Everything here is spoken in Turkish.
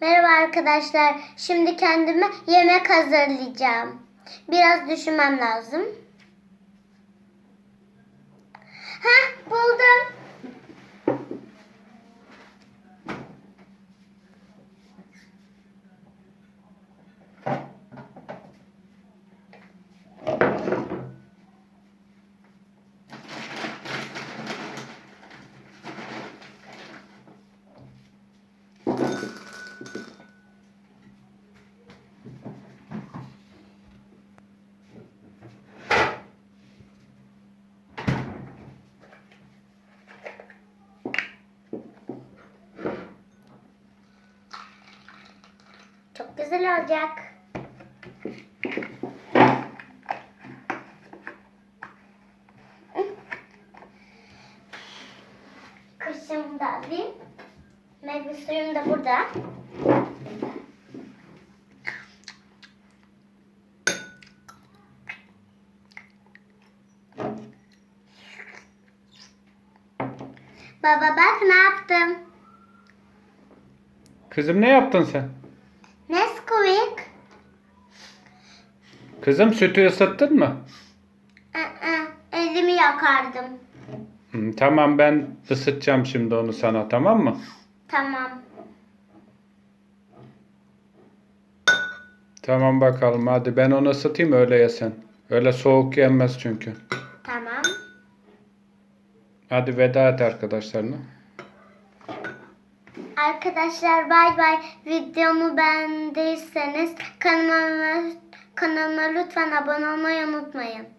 Merhaba arkadaşlar. Şimdi kendime yemek hazırlayacağım. Biraz düşünmem lazım. Güzel olacak. Kışımı da alayım. Meyve suyum da burada. Baba bak ne yaptım. Kızım ne yaptın sen? Kızım sütü ısıttın mı? Aa, elimi yakardım. Hı, tamam ben ısıtacağım şimdi onu sana tamam mı? Tamam. Tamam bakalım hadi ben onu ısıtayım öyle yesen. Öyle soğuk yenmez çünkü. Tamam. Hadi veda et arkadaşlarına. Arkadaşlar bay bay. Videomu beğendiyseniz kanalıma, kanalıma lütfen abone olmayı unutmayın.